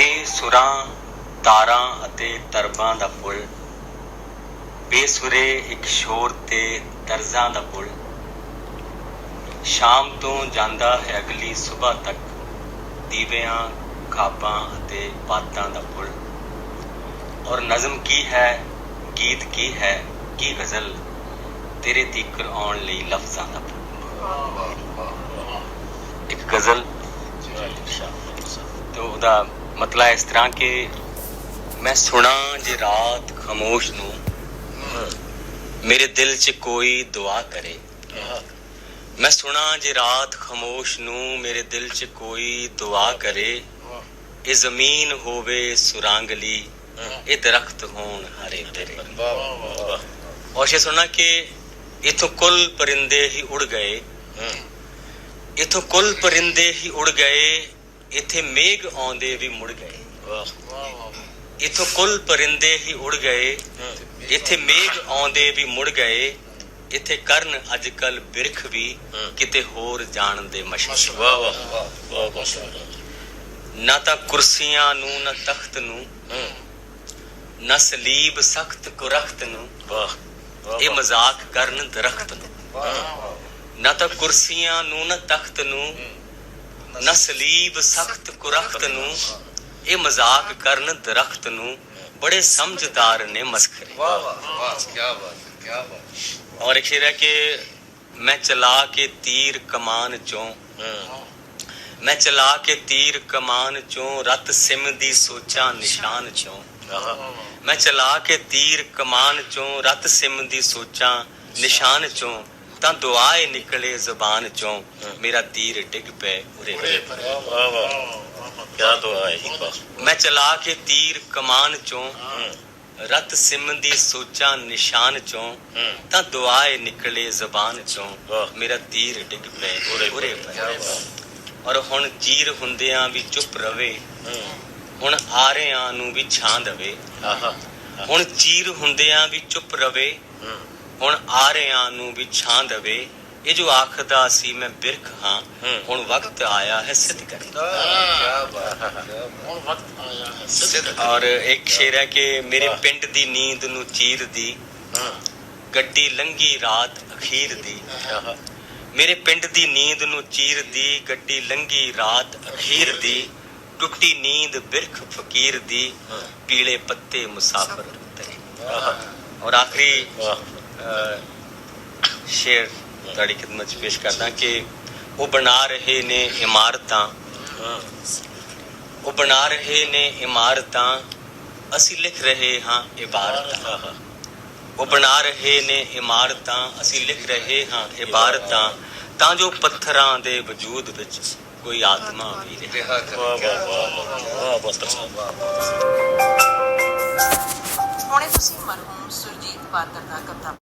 ਇਹ ਸੁਰਾਂ ਤਾਰਾਂ ਅਤੇ ਤਰਬਾਂ ਦਾ ਪੁੱਲ ਬੇਸੁਰੇ ਇੱਕ ਸ਼ੋਰ ਤੇ ਤਰਜ਼ਾਂ ਦਾ ਪੁੱਲ। ਸ਼ਾਮ ਤੋਂ ਜਾਂਦਾ ਹੈ ਅਗਲੀ ਸਵੇਰ ਤੱਕ ਦੀਵਿਆਂ ਖਾਬਾਂ ਅਤੇ ਬਾਤਾਂ ਦਾ ਪੁੱਲ। ਔਰ ਨਜ਼ਮ ਕੀ ਹੈ ਗੀਤ ਕੀ ਹੈ ਕੀ ਗਜ਼ਲ ਤੇਰੇ ਤੀਕਰ ਆਉਣ ਲਈ ਲਫ਼ਜ਼ਾਂ ਦਾ ਪੁੱਲ। ਇੱਕ ਗਜ਼ਲ। ਤੇ ਉਹਦਾ ਮਤਲਬ ਇਸ ਤਰ੍ਹਾਂ ਕਿ ਮੈਂ ਸੁਣਾ ਜੇ ਰਾਤ ਖਾਮੋਸ਼ ਨੂੰ ਮੇਰੇ ਦਿਲ 'ਚ ਕੋਈ ਦੁਆ ਕਰੇ। ਮੈਂ ਸੁਣਾ ਜੇ ਰਾਤ ਖਾਮੋਸ਼ ਨੂੰ ਮੇਰੇ ਦਿਲ 'ਚ ਕੋਈ ਦੁਆ ਕਰੇ। ਇਹ ਜ਼ਮੀਨ ਹੋਵੇ ਸੁਰਾਂਗਲੀ ਇਹ ਦਰਖਤ ਹੋਣ ਹਰੇ ਭਰੇ। ਔਰ ਇਹ ਸੁਣਾ ਕਿ ਇਥੋਂ ਕੁੱਲ ਪਰਿੰਦੇ ਹੀ ਉੜ ਗਏ। ਇਥੋਂ ਕੁੱਲ ਪਰਿੰਦੇ ਹੀ ਉੜ ਗਏ। ਇੱਥੇ ਮੇਘ ਆਉਂਦੇ ਵੀ ਮੁੜ ਗਏ। ਇਥੋਂ ਕੁੱਲ ਪਰਿੰਦੇ ਹੀ ਉੜ ਗਏ। ਇੱਥੇ ਮੇਘ ਆਉਂਦੇ ਵੀ ਮੁੜ ਗਏ। ਇੱਥੇ ਕਰਨ ਅੱਜ ਕੱਲ ਬਿਰਖ ਵੀ ਕਿਤੇ ਹੋਰ ਜਾਣ ਦੇ ਮਸ਼ਕ ਨਾ ਤਾਂ ਕੁਰਸੀਆਂ ਨੂੰ ਨਾ ਤਖਤ ਨੂੰ ਨਾ ਸਲੀਬ ਸਖਤ ਕੁਰਖਤ ਨੂੰ ਇਹ ਮਜ਼ਾਕ ਕਰਨ ਦਰਖਤ ਨੂੰ। ਨਾ ਤਾਂ ਕੁਰਸੀਆਂ ਨੂੰ ਨਾ ਤਖਤ ਨੂੰ ਨਾ ਸਲੀਬ ਸਖਤ ਕੁਰਖਤ ਨੂੰ ਇਹ ਮਜ਼ਾਕ ਕਰਨ ਦਰਖਤ ਨੂੰ ਬੜੇ ਸਮਝਦਾਰ ਨੇ ਮਸਖਰੇ ਔਰ ਇੱਕ ਸ਼ੇਰ ਹੈ ਕਿ ਮੈਂ ਚਲਾ ਕੇ ਤੀਰ ਕਮਾਨ ਚੋਂ ਮੈਂ ਚਲਾ ਕੇ ਤੀਰ ਕਮਾਨ ਚੋਂ ਰਤ ਸਿਮ ਦੀ ਸੋਚਾਂ ਨਿਸ਼ਾਨ ਚੋਂ ਮੈਂ ਚਲਾ ਕੇ ਤੀਰ ਕਮਾਨ ਚੋਂ ਰਤ ਸਿਮ ਦੀ ਸੋਚਾਂ ਨਿਸ਼ਾਨ ਚੋਂ ਤਾਂ ਦੁਆ ਏ ਨਿਕਲੇ ਜ਼ਬਾਨ ਚੋਂ ਮੇਰਾ ਤੀਰ ਡਿੱਗ ਪਏ ਉਰੇ ਵਾਹ ਵਾਹ ਵਾਹ ਦੁਆ ਹੈ ਮੈਂ ਚਲਾ ਕੇ ਤੀਰ ਕਮਾਨ ਚੋਂ ਰਤ ਸਿਮਨ ਦੀ ਸੋਚਾਂ ਨਿਸ਼ਾਨ ਚੋਂ ਤਾਂ ਦੁਆ ਏ ਨਿਕਲੇ ਜ਼ੁਬਾਨ ਚੋਂ ਮੇਰਾ ਤੀਰ ਡਿੱਗ ਪਏ ਉਰੇ ਉਰੇ ਔਰ ਹੁਣ ਚੀਰ ਹੁੰਦਿਆਂ ਵੀ ਚੁੱਪ ਰਵੇ ਹੁਣ ਆਰਿਆਂ ਨੂੰ ਵੀ ਛਾਂ ਦੇਵੇ। ਆਹਾ। ਹੁਣ ਚੀਰ ਹੁੰਦਿਆਂ ਵੀ ਚੁੱਪ ਰਵੇ ਹੁਣ ਆਰਿਆਂ ਨੂੰ ਵੀ ਛਾਂ ਦਵੇ ਇਹ ਜੋ ਆਖਦਾ ਸੀ ਮੈਂ ਬਿਰਖ ਹਾਂ ਹੁਣ ਵਕਤ ਆਇਆ ਹੈ ਸਿੱਧ ਕਰ ਔਰ ਇੱਕ ਸ਼ੇਰ ਹੈ ਕਿ ਮੇਰੇ ਪਿੰਡ ਦੀ ਨੀਂਦ ਨੂੰ ਚੀਰ ਦੀ ਗੱਡੀ ਲੰਗੀ ਰਾਤ ਅਖੀਰ ਦੀ। ਮੇਰੇ ਪਿੰਡ ਦੀ ਨੀਂਦ ਨੂੰ ਚੀਰ ਦੀ ਗੱਡੀ ਲੰਗੀ ਰਾਤ ਅਖੀਰ ਦੀ ਟੁੱਟੀ ਨੀਂਦ ਬਿਰਖ ਫਕੀਰ ਦੀ ਪੀਲੇ ਪੱਤੇ ਮੁਸਾਫਰ ਉਤਰੇ। ਔਰ ਆਖਰੀ ਸ਼ੇਰ ਤੁਹਾਡੀ ਖidmat ਚ ਪੇਸ਼ ਕਰਦਾ ਕਿ ਉਹ ਬਣਾ ਰਹੇ ਨੇ ਇਮਾਰਤਾਂ। ਉਹ ਬਣਾ ਰਹੇ ਨੇ ਇਮਾਰਤਾਂ ਅਸੀਂ ਲਿਖ ਰਹੇ ਹਾਂ ਇਬਾਰਤਾਂ। ਉਹ ਬਣਾ ਰਹੇ ਨੇ ਇਮਾਰਤਾਂ ਅਸੀਂ ਲਿਖ ਰਹੇ ਹਾਂ ਇਬਾਰਤਾਂ। ਤਾਂ ਜੋ ਪੱਥਰਾਂ ਦੇ ਵਜੂਦ ਵਿੱਚ ਕੋਈ ਆਤਮਾ ਵੀ ਰਹੇ। ਵਾਹ ਤੁਸੀਂ ਮਰਹੂਮ ਸੁਰਜੀਤ ਪਾਤਰ ਦਾ ਕਥਾ